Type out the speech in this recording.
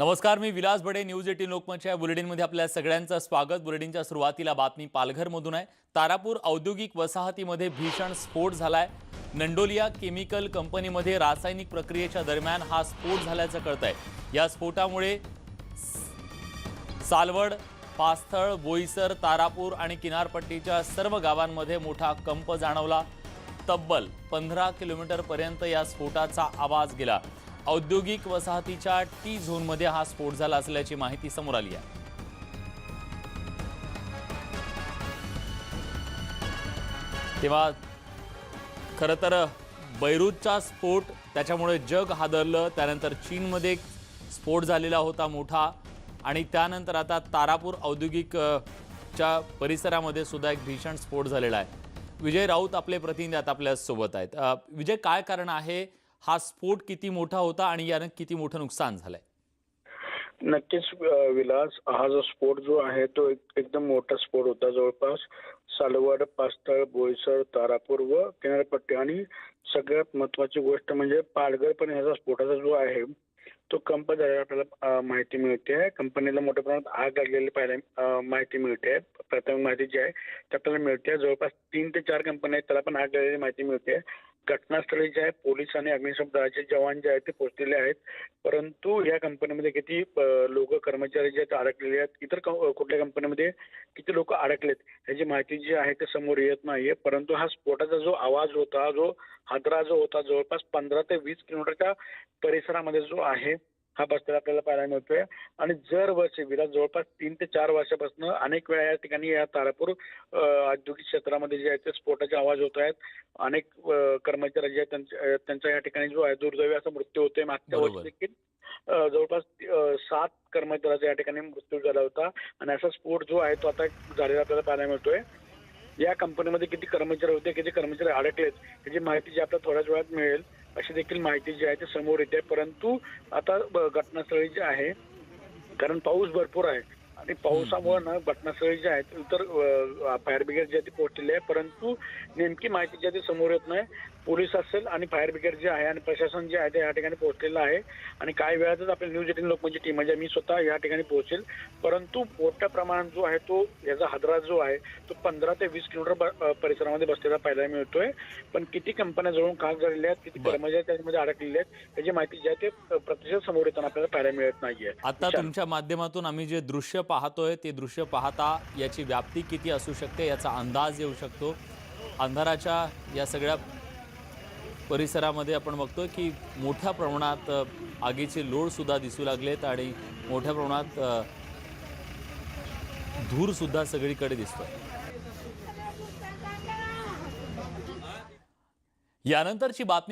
नमस्कार मी Vilas Bade news eighteen लोकमतच्या बुलेटिनमध्ये आपल्या सगळ्यांचं स्वागत. बुलेटिनच्या सुरुवातीला बातमी पालघरमधून आहे. तारापूर औद्योगिक वसाहतीमध्ये भीषण स्फोट झालाय. नंडोलिया केमिकल कंपनीमध्ये रासायनिक प्रक्रियेच्या दरम्यान हा स्फोट झाल्याचं कळत आहे या स्फोटामुळे सालवड पास्थळ बोईसर तारापूर आणि किनारपट्टीच्या सर्व गावांमध्ये मोठा कंप जाणवला. तब्बल पंधरा किलोमीटरपर्यंत या स्फोटाचा आवाज गेला. औद्योगिक वसाहतीच्या टी झोनमध्ये हा स्फोट झाला असल्याची माहिती समोर आली आहे. तेव्हा खरं तर बैरूतचा स्फोट त्याच्यामुळे जग हादरलं. त्यानंतर चीनमध्ये स्फोट झालेला होता मोठा. आणि त्यानंतर आता तारापूर औद्योगिकच्या परिसरामध्ये सुद्धा एक भीषण स्फोट झालेला आहे. विजय राऊत आपले प्रतिनिधी आता आपल्यासोबत आहेत विजय काय कारण आहे? हा स्फोट किती मोठा होता आणि यानं किती मोठं नुकसान झालंय? नक्कीच विलास हा जो स्फोट जो आहे तो एकदम मोठा स्फोट होता. जवळपास सालवड पास्तळ बोईसर तारापूर व किनारपट्टी. आणि सगळ्यात महत्वाची गोष्ट म्हणजे पालघर पण ह्याचा स्फोटाचा जो आहे तो कंप आपल्याला माहिती मिळते. कंपनीला मोठ्या प्रमाणात आग लागलेली पाहायला माहिती मिळते. प्राथमिक माहिती जी आहे ती आपल्याला मिळते. जवळपास तीन ते चार कंपन्या आहेत त्याला पण आग लागलेली माहिती मिळते. घटनास्थळी जे आहे पोलीस आणि अग्निशमन दलाचे जवान जे आहेत ते पोहोचलेले आहेत. परंतु या कंपनीमध्ये किती लोक कर्मचारी जे आहेत अडकलेले आहेत इतर कुठल्या कंपनीमध्ये किती लोक अडकलेत ह्याची माहिती जी आहे ते समोर येत नाहीये. परंतु हा स्फोटाचा जो आवाज होता जो हादरा जो होता जवळपास पंधरा ते वीस किलोमीटरच्या परिसरामध्ये जो आहे हा बसलेला आपल्याला पाहायला मिळतोय. आणि जर वर्षी विराज जवळपास तीन ते चार वर्षापासून अनेक वेळा या ठिकाणी या तारापूर औद्योगिक क्षेत्रामध्ये जे आहे ते स्फोटाचे आवाज होत आहेत. अनेक कर्मचारी जे आहेत त्यांच्या त्यांचा या ठिकाणी जो आहे दुर्दैवी असा मृत्यू होतोय. मागच्या. वर्षी देखील जवळपास सात कर्मचाऱ्याचा या ठिकाणी मृत्यू झाला होता. आणि असा स्फोट जो आहे तो आता झालेला आपल्याला पाहायला मिळतोय. या कंपनीमध्ये किती कर्मचारी होते किती कर्मचारी अडकलेत याची माहिती जी आपल्याला थोड्याच वेळात मिळेल. अशी देखील माहिती जी आहे ती समोर येते. परंतु आता ब- घटनास्थळी जे आहे कारण पाऊस भरपूर आहे आणि पावसामुळे ना घटनास्थळी जे आहेत इतर फायर ब्रिगेड जे आहे ते पोहोचलेले आहे परंतु नेमकी माहिती जी आहे ती समोर येत नाही. पोलीस असेल आणि फायर ब्रिगेड जे आहे आणि प्रशासन जे आहे ते या ठिकाणी पोहोचलेलं आहे. आणि काही वेळातच आपल्या न्यूज एटीन लोकमतची टीम म्हणजे मी स्वतः या ठिकाणी पोहोचेल. परंतु मोठ्या प्रमाणात जो आहे तो याचा हादरा जो आहे तो पंधरा ते वीस किलोमीटर परिसरामध्ये बसलेला पाहायला मिळतोय. पण किती कंपन्या जवळून खाक झालेल्या आहेत किती. कर्मचारी त्यामध्ये अडकलेले आहेत त्याची माहिती जी आहे ते प्रत्यक्ष समोर येताना आपल्याला पाहायला मिळत नाहीये. आता. तुमच्या माध्यमातून आम्ही जे दृश्य पाहतोय ते दृश्य पाहता याची व्याप्ती किती असू शकते याचा अंदाज येऊ शकतो. अंधाराच्या या सगळ्या परिसरामध्ये आपण बघतोय की मोठ्या प्रमाणात आगीचे लोडसुद्धा दिसू लागलेत आणि मोठ्या प्रमाणात धूरसुद्धा धूर सुद्धा सगळीकडे दिसतोय. यानंतरची बातमी